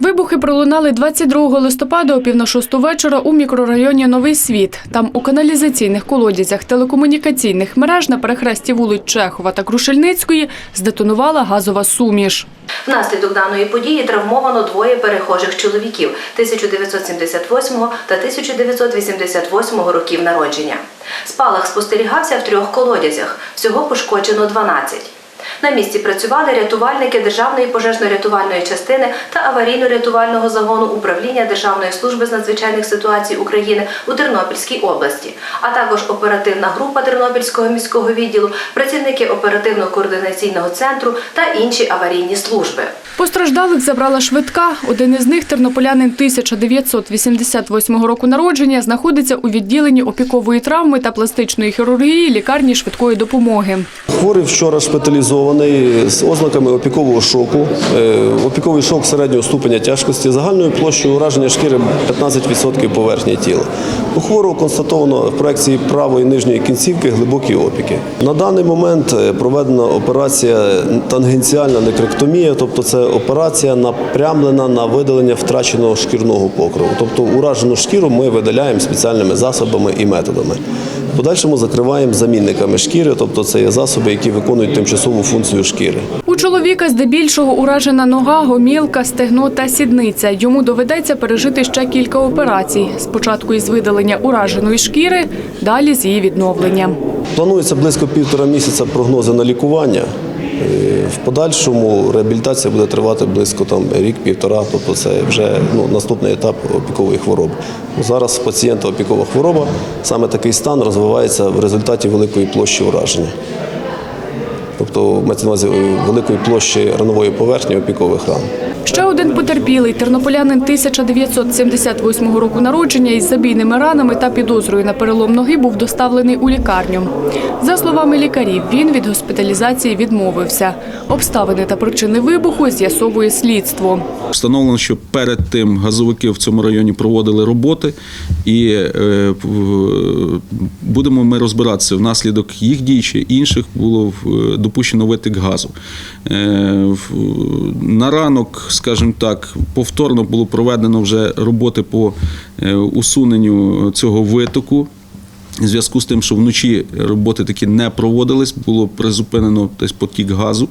Вибухи пролунали 22 листопада о пів на шосту вечора у мікрорайоні Новий Світ. Там у каналізаційних колодязях телекомунікаційних мереж на перехресті вулиць Чехова та Крушельницької здетонувала газова суміш. Внаслідок даної події травмовано двоє перехожих чоловіків 1978 та 1988 років народження. Спалах спостерігався в трьох колодязях. Всього пошкоджено 12. На місці працювали рятувальники Державної пожежно-рятувальної частини та аварійно-рятувального загону управління Державної служби з надзвичайних ситуацій України у Тернопільській області, а також оперативна група Тернопільського міського відділу, працівники оперативно-координаційного центру та інші аварійні служби. Постраждалих забрала швидка. Один із них, тернополянин 1988 року народження, знаходиться у відділенні опікової травми та пластичної хірургії лікарні швидкої допомоги. Хворий вчора шпиталізований з ознаками опікового шоку. Е, Опіковий шок середнього ступеня тяжкості, загальною площею ураження шкіри 15% поверхні тіла. У хворого констатовано в проекції правої нижньої кінцівки глибокі опіки. На даний момент е, проведена операція тангенціальна некректомія, тобто це операція напрямлена на видалення втраченого шкірного покриву. Тобто уражену шкіру ми видаляємо спеціальними засобами і методами. Подальшому закриваємо замінниками шкіри, тобто це є засоби, які виконують тимчасову функцію шкіри. У чоловіка здебільшого уражена нога, гомілка, стегно та сідниця. Йому доведеться пережити ще кілька операцій. Спочатку із видалення ураженої шкіри, далі з її відновлення. Планується близько півтора місяця прогнози на лікування. Е, В подальшому реабілітація буде тривати близько там рік-півтора, тобто це вже ну, наступний етап опікової хвороби. Зараз у пацієнта опікова хвороба, саме такий стан розвивається в результаті великої площі ураження. Тобто мається на увазі е, великої площі ранової поверхні опікових ран. Ще один потерпілий тернополянин 1978 року народження із забійними ранами та підозрою на перелом ноги був доставлений у лікарню. За словами лікарів, він від госпіталізації відмовився. Обставини та причини вибуху з'ясовує слідство. Встановлено, що перед тим газовики в цьому районі проводили роботи, і е, будемо ми розбиратися внаслідок їх дій чи інших було допущено витик газу. Е, На ранок, скажімо так, повторно було проведено вже роботи по е, усуненню цього витоку. В зв'язку з тим, що вночі роботи такі не проводились, було призупинено десь потік газу.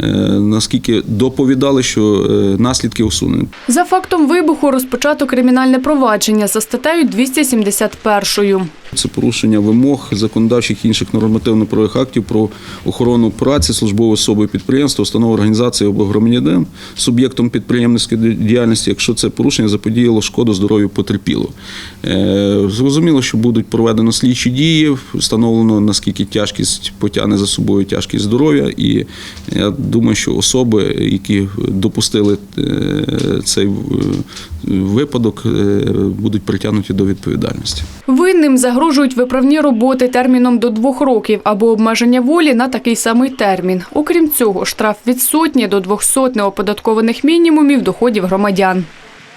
Е, Наскільки доповідали, що е, наслідки усунені. За фактом вибуху розпочато кримінальне провадження за статтею 271. Це порушення вимог законодавчих і інших нормативно-правових актів про охорону праці службової особи підприємства, установи організації або громадянин суб'єктом підприємницької діяльності, якщо це порушення заподіяло шкоду здоров'ю потерпілого. Е, Зрозуміло, що будуть проведено слідчі дії, встановлено наскільки тяжкість потягне за собою тяжкість здоров'я, і я думаю, що особи, які допустили е, цей е, випадок, будуть притягнуті до відповідальності. Винним загрожують виправні роботи терміном до двох років або обмеження волі на такий самий термін. Окрім цього, штраф від сотні до 200 неоподаткованих мінімумів доходів громадян.